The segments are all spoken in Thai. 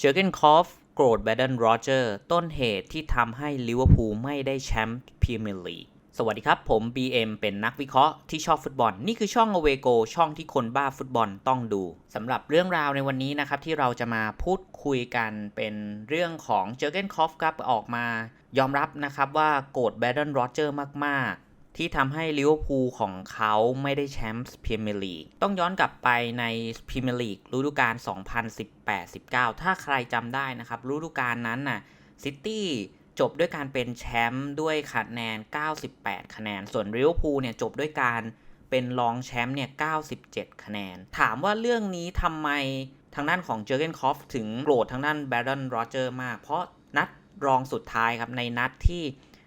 เจอร์เกนคอฟโกรธแบดเดนโรเจอร์ต้นเหตุที่ทำให้ลิเวอร์พูลไม่ได้แชมป์พรีเมียร์ลีกสวัสดีครับ ผม BM เป็นนักวิเคราะห์ที่ชอบฟุตบอล นี่คือช่อง a w a g o ช่องที่คนบ้าฟุตบอลต้องดูสำหรับเรื่องราวในวันนี้นะครับ ที่เราจะมาพูดคุยกันเป็นเรื่องของเจอร์เกนคอฟครับออกมายอมรับนะครับว่าโกรธแบดเดนโรเจอร์มาก ที่ทำให้ลิเวอร์พูลของเขาไม่ได้แชมป์พรีเมียร์ลีกต้องย้อนกลับไปในพรีเมียร์ลีกฤดูกาล 2018-19 ถ้าใครจำได้นะครับฤดูกาลนั้นน่ะซิตี้จบด้วยการเป็นแชมป์ด้วยคะแนน 98 คะแนน ส่วนลิเวอร์พูลเนี่ยจบด้วยการเป็นรองแชมป์เนี่ย 97 คะแนน ถามว่าเรื่องนี้ทำไมทางด้านของเจอร์เกนคอฟถึงโกรธทางด้านแบรดอนโรเจอร์มาก เพราะนัดรองสุดท้ายครับในนัดที่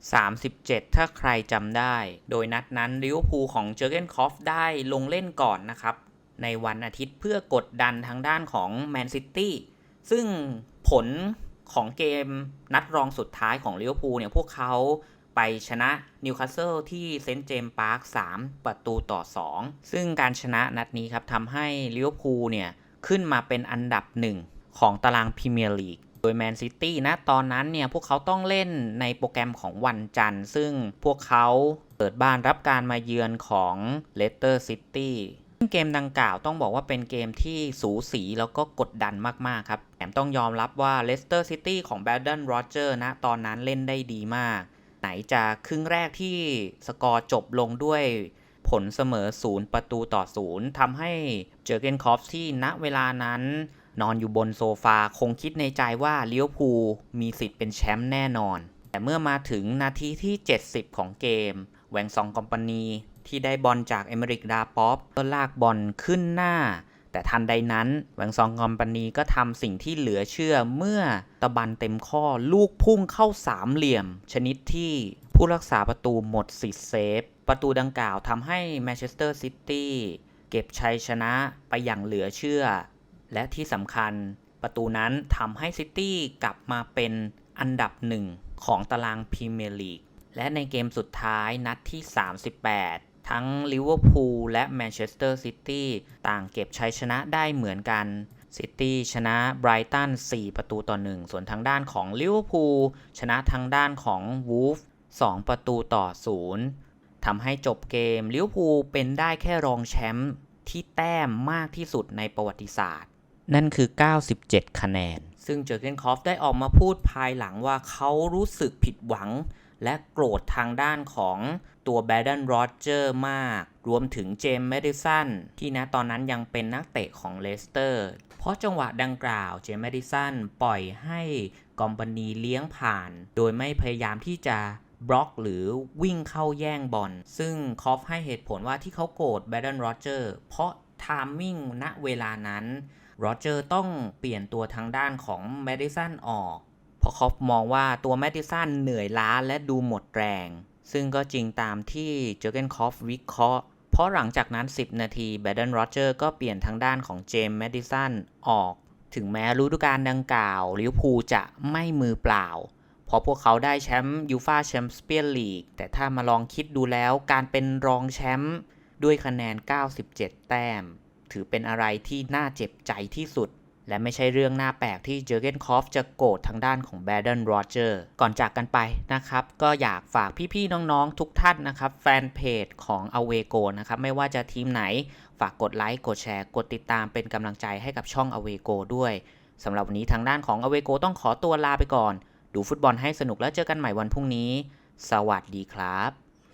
37 ถ้าใครจำได้ โดยนัดนั้นลิเวอร์พูลของเจอร์เกนคอฟได้ลงเล่นก่อนนะครับ ในวันอาทิตย์เพื่อกดดันทางด้านของแมนซิตี้ซึ่งผลของเกมนัดรองสุดท้ายของลิเวอร์พูลเนี่ยพวกเขาไปชนะนิวคาสเซิลที่เซนต์เจมส์พาร์ค3ประตูต่อ 2 ซึ่งการชนะนัดนี้ครับทำให้ลิเวอร์พูลเนี่ยขึ้นมาเป็นอันดับหนึ่งของตารางพรีเมียร์ลีก โดยแมนซิตี้นะตอนนั้นเนี่ยพวกเขาต้องเล่นในโปรแกรมของวันจันทร์ ซึ่งพวกเขาเปิดบ้านรับการมาเยือนของเลสเตอร์ซิตี้เกมดังกล่าวต้องบอกว่าเป็นเกมที่สูสีแล้วก็กดดันมากๆครับแถมต้องยอมรับว่าเลสเตอร์ซิตี้ของแบดเดนโรเจอร์นะตอนนั้นเล่นได้ดีมาก ไหนจะครึ่งแรกที่สกอร์จบลงด้วยผลเสมอศูนย์ประตูต่อศูนย์ทำให้เจอเกนคอฟที่ณเวลานั้น นอนอยู่บนโซฟาคงคิดในใจว่าลิเวอร์พูมีสิทธิ์เป็นแชมป์แน่นอน แต่เมื่อมาถึงนาทีที่ 70 ของเกมแหวงซองคอมปานีที่ได้บอลจากเอเมริกดาป๊อปก็ลากบอลขึ้นหน้า แต่ทันใดนั้นแหวงซองคอมปานีก็ทำสิ่งที่เหลือเชื่อเมื่อตะบันเต็มข้อลูกพุ่งเข้าสามเหลี่ยม ชนิดที่ผู้รักษาประตูหมดสิทธิ์เซฟ ประตูดังกล่าวทำให้แมนเชสเตอร์ซิตี้เก็บชัยชนะไปอย่างเหลือเชื่อ และที่สำคัญประตูนั้นทำให้ซิตี้กลับมาเป็นอันดับหนึ่งของตารางพรีเมียร์ลีก และในเกมสุดท้ายนัดที่ 38 ทั้งลิเวอร์พูลและแมนเชสเตอร์ซิตี้ต่างเก็บชัยชนะได้เหมือนกัน ซิตี้ชนะไบรตัน 4 ประตูต่อ 1 ส่วนทางด้านของลิเวอร์พูลชนะทางด้านของวูฟ 2 ประตูต่อ 0ทำให้จบเกมลิเวอร์พูลเป็นได้แค่รองแชมป์ที่แต้มมากที่สุดในประวัติศาสตร์ นั่นคือ 97 คะแนน ซึ่งเจอร์เกนคอฟได้ออกมาพูดภายหลังว่าเขารู้สึกผิดหวัง และโกรธทางด้านของตัวแบดเดนโรเจอร์มาก รวมถึงเจมส์แมดิสันที่นะตอนนั้นยังเป็นนักเตะของเลสเตอร์ เพราะจังหวะดังกล่าวเจมส์แมดิสันปล่อยให้กอมปานีเลี้ยงผ่าน โดยไม่พยายามที่จะบล็อกหรือวิ่งเข้าแย่งบอล ซึ่งคอฟให้เหตุผลว่าที่เขาโกรธแบดเดนโรเจอร์เพราะไทามมิ่งณเวลานั้น โรเจอร์ต้องเปลี่ยนตัวทางด้านของแมดิสันออก เพราะเขามองว่าตัวแมดิสันเหนื่อยล้าและดูหมดแรง ซึ่งก็จริงตามที่เจอเกนคอฟวิเคราะห์เพราะหลังจากนั้น 10 นาทีแบดเดนโรเจอร์ก็เปลี่ยนทางด้านของเจมส์แมดิสันออก ถึงแม้ฤดูกาลดังกล่าวลิวพูจะไม่มือเปล่าเพราะพวกเขาได้แชมป์ยูฟาแชมเปี้ยนลีกแต่ถ้ามาลองคิดดูแล้วการเป็นรองแชมป์ด้วยคะแนน 97 แต้ม ถือเป็นอะไรที่น่าเจ็บใจที่สุด และไม่ใช่เรื่องน่าแปลกที่เจอร์เกนคอฟจะโกรธทางด้านของแบดเดนโรเจอร์ก่อนจากกันไปนะครับ ก็อยากฝากพี่ๆน้องๆทุกท่านนะครับ แฟนเพจของ a w a g o นะครับ ไม่ว่าจะทีมไหน ฝากกดไลค์กดแชร์ กดติดตามเป็นกำลังใจให้กับช่อง a w a g o ด้วยสำหรับวันนี้ทางด้านของ a w a g o ต้องขอตัวลาไปก่อน ดูฟุตบอลให้สนุกแล้วเจอกันใหม่วันพรุ่งนี้ สวัสดีครับ